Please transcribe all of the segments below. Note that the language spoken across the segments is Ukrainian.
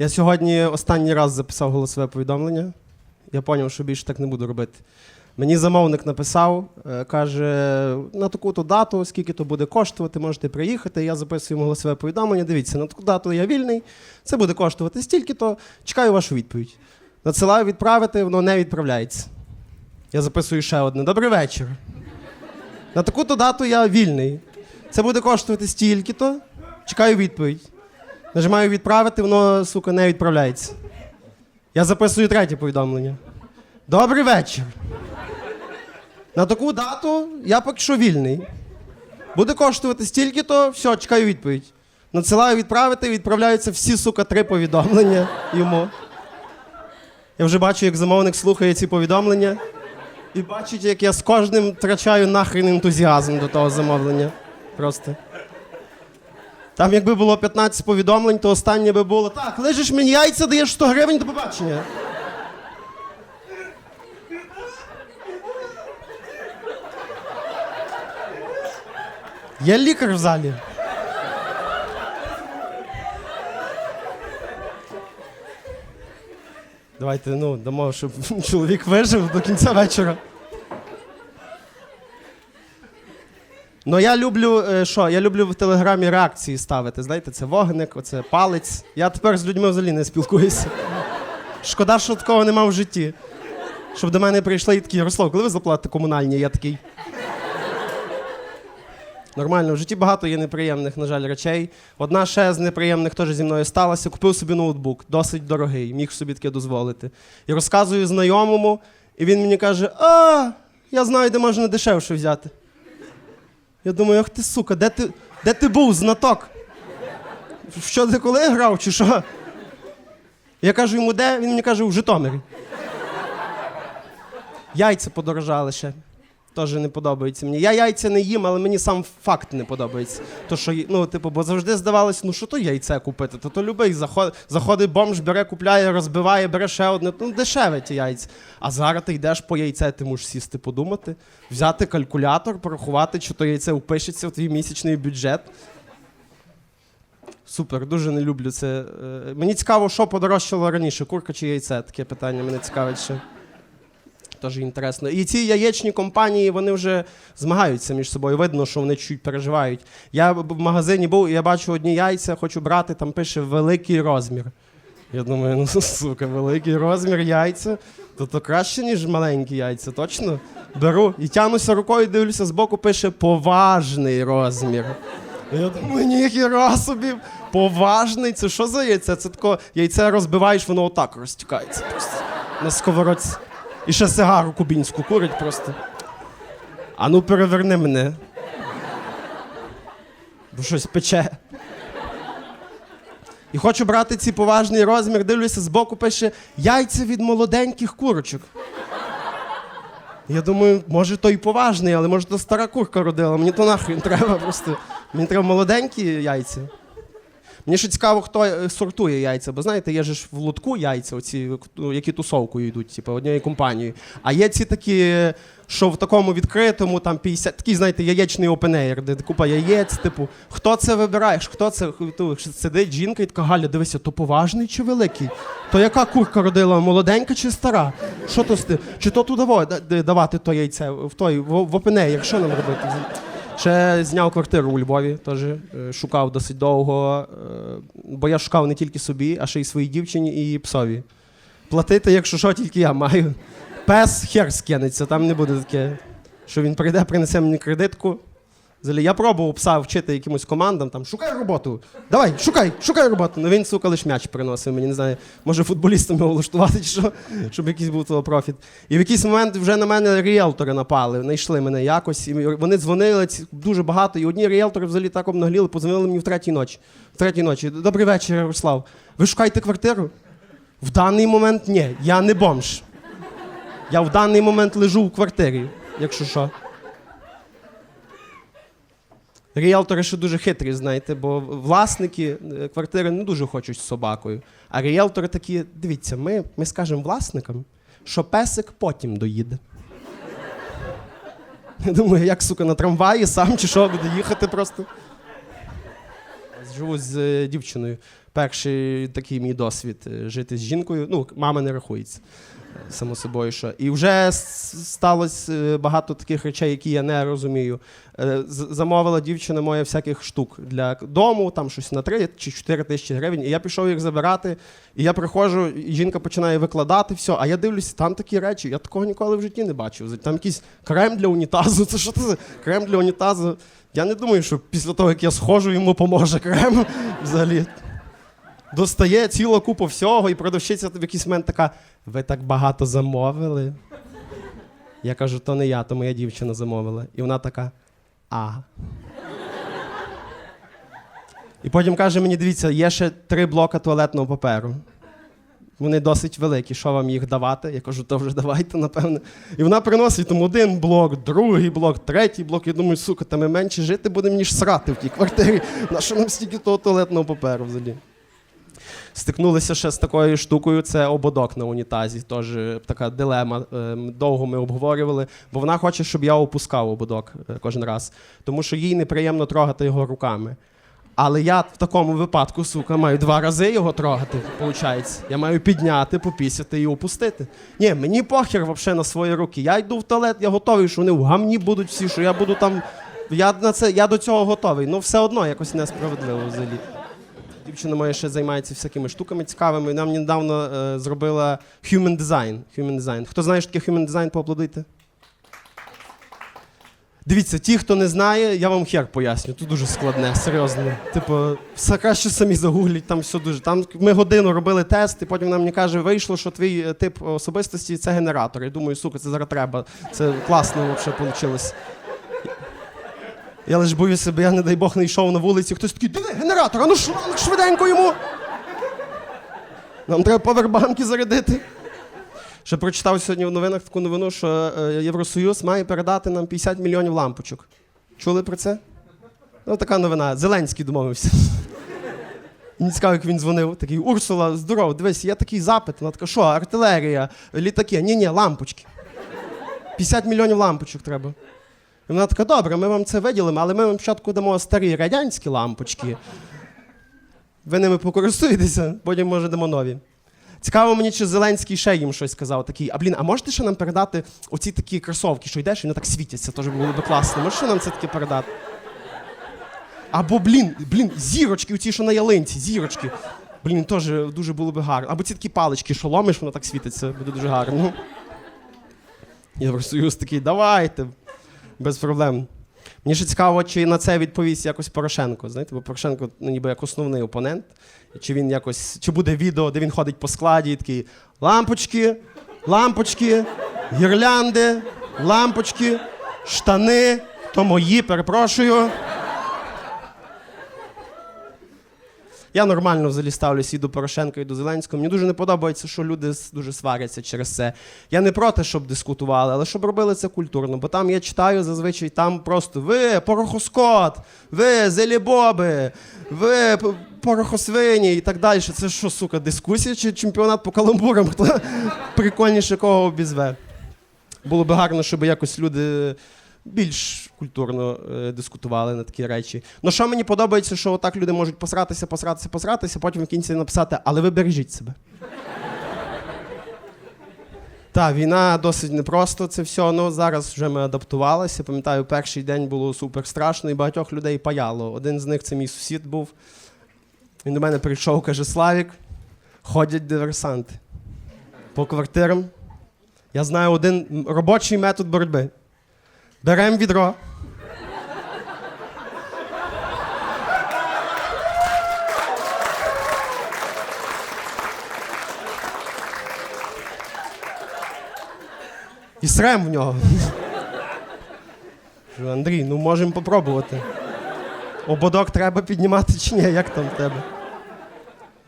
Я сьогодні останній раз записав голосове повідомлення. Я зрозумів, що більше так не буду робити. Мені замовник написав, е, каже, на таку-то дату, скільки то буде коштувати, можете приїхати. Я записую йому голосове повідомлення. Дивіться, на таку дату я вільний, це буде коштувати стільки-то. Чекаю вашу відповідь. Надсилаю відправити, воно не відправляється. Я записую ще одне. Добрий вечір. На таку-то дату я вільний. Це буде коштувати стільки-то. Чекаю відповідь. Нажимаю відправити, воно, сука, не відправляється. Я записую третє повідомлення. Добрий вечір. На таку дату я поки що вільний. Буде коштувати стільки-то, все, чекаю відповідь. Надсилаю відправити, відправляються всі, сука, три повідомлення йому. Я вже бачу, як замовник слухає ці повідомлення. І бачить, як я з кожним втрачаю нахрен ентузіазм до того замовлення. Просто. Там, якби було 15 повідомлень, то останнє би було так, лежиш мені яйця, даєш 100 гривень до побачення. Є лікар в залі. Давайте ну, дамо, щоб чоловік вижив до кінця вечора. Ну я люблю, е, що? Я люблю в телеграмі реакції ставити. Знаєте, це вогник, оце палець. Я тепер з людьми взагалі не спілкуюся. Шкода, що такого нема в житті. Щоб до мене прийшли і такі, Ярослав, коли ви заплатите комунальні? Я такий. Нормально, в житті багато є неприємних, на жаль, речей. Одна ще з неприємних теж зі мною сталася. Купив собі ноутбук, досить дорогий, міг собі таке дозволити. І розказую знайомому, і він мені каже: А, я знаю, де можна дешевше взяти. Я думаю, ах ти сука, де ти, де ти був, знаток? Що ти коли грав, чи що? Я кажу йому, де? Він мені каже, в Житомирі. Яйця подорожали ще. Теж не подобається мені. Я яйця не їм, але мені сам факт не подобається. То, що, ну, типу, бо завжди здавалося, ну що то яйце купити? То то любий заход, заходить бомж, бере, купляє, розбиває, бере ще одне. Ну, дешеве ті яйця. А зараз ти йдеш по яйце, ти мусиш сісти подумати, взяти калькулятор, порахувати, чи то яйце впишеться в твій місячний бюджет. Супер, дуже не люблю це. Е, Мені цікаво, що подорожчало раніше, курка чи яйце? Таке питання мене цікавить ще. Теж інтересно. І ці яєчні компанії вони вже змагаються між собою. Видно, що вони чуть переживають. Я в магазині був, і я бачу одні яйця, хочу брати, там пише великий розмір. Я думаю, ну сука, великий розмір яйця. То то краще, ніж маленькі яйця, точно? Беру і тянуся рукою, дивлюся, збоку пише поважний розмір. Я думаю, ніхіра собі, поважний. Це що за яйце? Це тако яйце розбиваєш, воно отак розтікається просто на сковородці. І ще сигару кубінську курить просто. А ну переверни мене. Бо щось пече. І хочу брати ці поважний розмір, дивлюся, збоку пише яйця від молоденьких курочок. Я думаю, може то і поважний, але може то стара курка родила. Мені то нахрен треба просто. Мені треба молоденькі яйця. Мені ще цікаво, хто е, сортує яйця, бо знаєте, є ж в лотку яйця, оці, ну, які тусовкою йдуть, типу, однієї компанії. А є ці такі, що в такому відкритому, там 50, такий, знаєте, яєчний опенеєр, де купа яєць, типу, хто це вибираєш? Хто це сидить жінка і така Галя, дивися, то поважний чи великий? То яка курка родила, молоденька чи стара? Що то? Чи то туди давати то яйце в той в, в опенеєр? Що нам робити? Ще зняв квартиру у Львові, теж е, шукав досить довго, е, бо я шукав не тільки собі, а ще й своїй дівчині і псові. Платити, якщо що, тільки я маю. Пес хер скинеться, там не буде таке, що він прийде, принесе мені кредитку. Взагалі, я пробував пса вчити якимось командам, там, шукай роботу, давай, шукай, шукай роботу. Ну він, сука, лиш м'яч приносив, мені не знаю, може футболістом його влаштувати, чи що, щоб якийсь був того профіт. І в якийсь момент вже на мене ріелтори напали, знайшли мене якось. І вони дзвонили дуже багато, і одні ріелтори взагалі так обнагліли, подзвонили мені в третій ночі. В третій ночі. Добрий вечір, Ярослав. Ви шукаєте квартиру? В даний момент ні, я не бомж. Я в даний момент лежу в квартирі, якщо що. Ріелтори ще дуже хитрі, знаєте, бо власники е, квартири не дуже хочуть з собакою. А ріелтори такі, дивіться, ми, ми скажемо власникам, що песик потім доїде. Я думаю, як сука на трамваї сам чи що буде їхати просто. Живу з е, дівчиною. перший такий мій досвід е, жити з жінкою. Ну, мама не рахується. Само собою, що. І вже сталося е, багато таких речей, які я не розумію. Е, Замовила дівчина моя всяких штук для дому, там щось на 3 чи 4 тисячі гривень. І я пішов їх забирати. І я приходжу, і жінка починає викладати все. А я дивлюся, там такі речі. Я такого ніколи в житті не бачив. Там якийсь крем для унітазу. Це що це за крем для унітазу? Я не думаю, що після того, як я схожу, йому поможе крем взагалі. Достає цілу купу всього, і продавщиця в якийсь момент така: ви так багато замовили. Я кажу, то не я, то моя дівчина замовила. І вона така. А. І потім каже мені: дивіться, є ще три блока туалетного паперу. Вони досить великі, що вам їх давати? Я кажу, то вже давайте, напевне. І вона приносить там один блок, другий блок, третій блок. Я думаю, сука, та ми менше жити будемо, ніж срати в тій квартирі. На що нам стільки того туалетного паперу взагалі? Стикнулися ще з такою штукою, це ободок на унітазі. Теж така дилема. Ем, Довго ми обговорювали, бо вона хоче, щоб я опускав ободок е, кожен раз, тому що їй неприємно трогати його руками. Але я в такому випадку, сука, маю два рази його трогати, виходить. Я маю підняти, попісяти і опустити. Ні, мені похер взагалі на свої руки. Я йду в туалет, я готовий, що вони в гамні будуть всі, що я буду там. Я на це, я до цього готовий. Ну все одно якось несправедливо взагалі. Дівчина моя ще займається всякими штуками цікавими. Нам недавно е, зробила human design. Human design. Хто знає, що таке human design, поаплодуйте. Дивіться, ті, хто не знає, я вам хер поясню. Тут дуже складне, серйозно. Типу, все краще самі загугліть, там все дуже. Там ми годину робили тест, і потім нам мені каже, вийшло, що твій е, тип особистості це генератор. Я думаю, сука, це зараз треба. Це класно взагалі вийшло. Я лише боюся, бо я, не дай Бог, не йшов на вулиці. Хтось такий, диви, генератор, а ну швиденько йому. Нам треба повербанки зарядити. Ще прочитав сьогодні в новинах таку новину, що е, Євросоюз має передати нам 50 мільйонів лампочок. Чули про це? Ну, така новина. Зеленський домовився. Мені цікаво, як він дзвонив. Такий Урсула, здоров, дивись, є такий запит. Вона така, що, артилерія, літаки? Ні, ні, лампочки. 50 мільйонів лампочок треба. І вона така, добре, ми вам це виділимо, але ми вам спочатку дамо старі радянські лампочки. Ви ними покористуєтеся, потім може дамо нові. Цікаво мені, чи Зеленський ще їм щось сказав. Такий, а блін, а можете ще нам передати оці такі кросовки, що йдеш, і вони так світяться, теж було би класно. Можеш нам це таке передати? Або, блін, блін, зірочки, оці, що на ялинці, зірочки. Блін, теж дуже було би гарно. Або ці такі палички, що ломиш, воно так світиться, буде дуже гарно. Євросоюз такий, давайте, без проблем. Мені ще цікаво, чи на це відповість якось Порошенко. Знаєте, бо Порошенко ну, ніби як основний опонент. Чи він якось, чи буде відео, де він ходить по складі і такий лампочки, лампочки, гірлянди, лампочки, штани, то мої, перепрошую. Я нормально взагалі ставлюся і до Порошенка, і до Зеленського. Мені дуже не подобається, що люди дуже сваряться через це. Я не проти, щоб дискутували, але щоб робили це культурно. Бо там я читаю зазвичай там просто ви порохоскот, ви зелібоби, ви порохосвині і так далі. Це що, сука, дискусія чи чемпіонат по каламбурам? Хто прикольніше кого обізве? Було би гарно, щоб якось люди більш культурно е, дискутували на такі речі. Ну що мені подобається, що отак люди можуть посратися, посратися, посратися, потім в кінці написати, але ви бережіть себе. Так, війна досить непросто це все. Ну зараз вже ми адаптувалися. Пам'ятаю, перший день було супер страшно, і багатьох людей паяло. Один з них це мій сусід був. Він до мене прийшов, каже: Славік, ходять диверсанти по квартирам. Я знаю один робочий метод боротьби. Беремо відро. І срем в нього. Андрій, ну можемо попробувати. Ободок треба піднімати чи ні, як там в тебе?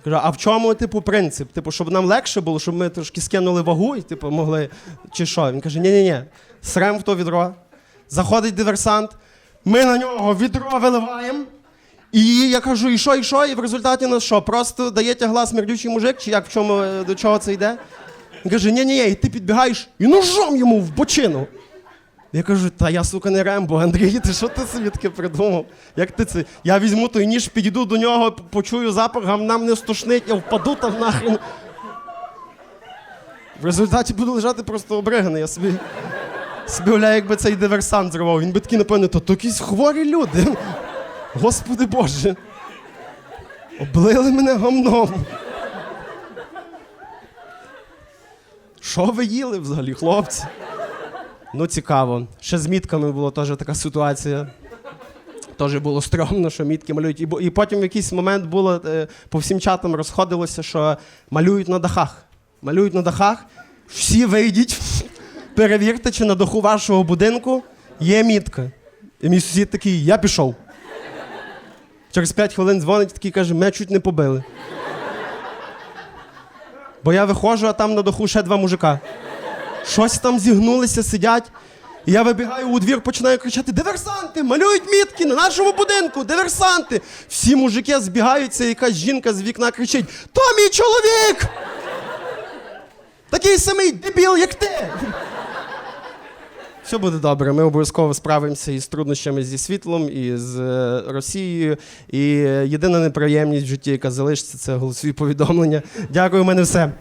Кажу, а в чому, типу, принцип? Типу, щоб нам легше було, щоб ми трошки скинули вагу і типу, могли. Чи що? Він каже: ні-ні-ні, срем в то відро. Заходить диверсант, ми на нього відро виливаємо. І я кажу, і що, і що? І в результаті нас що? Просто дає тягла смердючий мужик, чи як в чому е, до чого це йде? Він каже, ні-ні, і ти підбігаєш і ножом йому в бочину. Я кажу, та я, сука, не Рембо, Андрій, ти що ти собі таке придумав? Як ти це? Я візьму той ніж, підійду до нього, почую запах, гам нам не стошнить, я впаду там нахрен. В результаті буду лежати просто обриганий. Я собі, собі якби цей диверсант зривав. Він би такий, напевно, то якісь хворі люди. Господи Боже. Облили мене гамном. Що ви їли взагалі, хлопці? Ну, цікаво. Ще з мітками була теж така ситуація. Теж було стрьомно, що мітки малюють. І, і потім в якийсь момент було е, по всім чатам розходилося, що малюють на дахах. Малюють на дахах. Всі вийдіть, перевірте, чи на даху вашого будинку є мітка. І мій сусід такий, я пішов. Через 5 хвилин дзвонить такий каже, мене чуть не побили. Бо я виходжу, а там на даху ще два мужика. Щось там зігнулися, сидять. І я вибігаю у двір, починаю кричати: Диверсанти! Малюють мітки на нашому будинку! Диверсанти! Всі мужики збігаються, і якась жінка з вікна кричить: То мій чоловік! Такий самий дебіл, як ти! Все буде добре. Ми обов'язково справимося із труднощами зі світлом, і з е, Росією. І е, єдина неприємність в житті, яка залишиться, це голосові повідомлення. Дякую, у мене все.